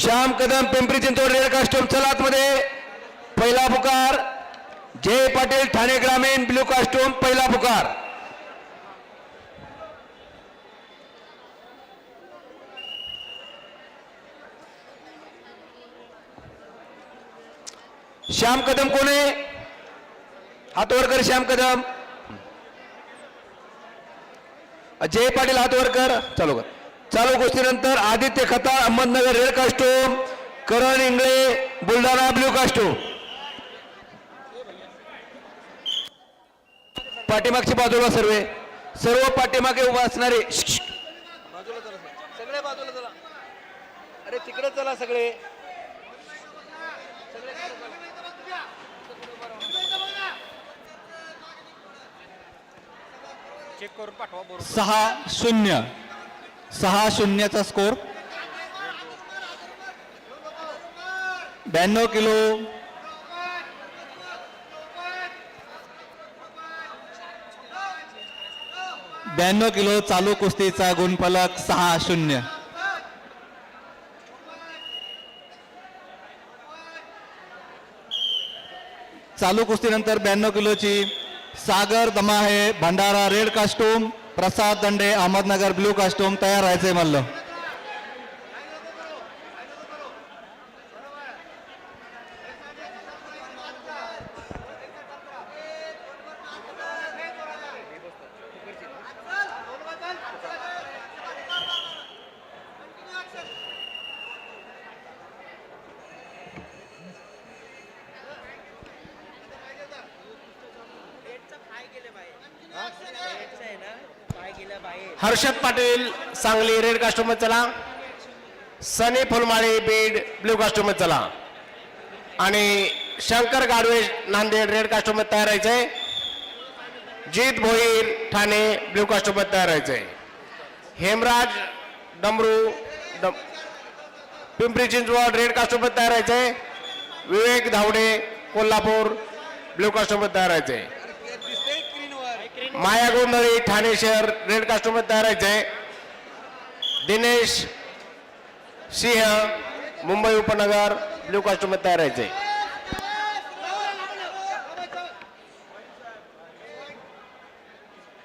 Shyam Kadam Pimpri Chinchwad red costume चलात मध्ये पहिला पुकार जय पाटील ठाणे ग्रामीण ब्लू कास्ट्यूम पहिला पुकार. श्याम कदम कोण आहे? हातवरकर श्याम कदम. जय पाटील हातवरकर. कर चालू कर. चालू गोष्टीनंतर Aditya Khatal Ahmednagar red costume Karan Ingle Buldhana blue costume पाठीमागची बाजूला सर्व. सर्व पाठीमागे उभा असणारे. सगळे बाजूला चला. अरे तिकडे चला सगळे. चेक करून पाठवा बरोबर. सहा शून्य. सहा शून्यचा स्कोर. ब्याण्णव किलो. ब्याण्णव किलो चालू कुस्तीचा गुणफलक सहा शून्य. चालू कुस्तीनंतर ब्याण्णव किलोची Sagar Damahe Bhandara red costume. Prasad Dande Ahmednagar blue costume तयार व्हायचंय म्हणलं. हर्षद पाटील सांगली रेड कास्टूम चला. सनी फुलमाळी बीड ब्ल्यू कास्टूम चला. आणि शंकर गाडवे नांदेड रेड कास्टूम तयार राहायचंय जीत भोईर ठाणे ब्ल्यू कास्टूम तयार राहायचंय हेमराज डमरू डम पिंपरी चिंचवड रेड कास्टूम तयार राहायचंय विवेक धावडे कोल्हापूर ब्ल्यू कास्टूम तयार राहायचंय माया गोंधळी ठाणे शहर रेड कास्टमध्ये तयार आहे. दिनेश सिंह मुंबई उपनगर ब्ल्यू कास्टमध्ये तयार आहे.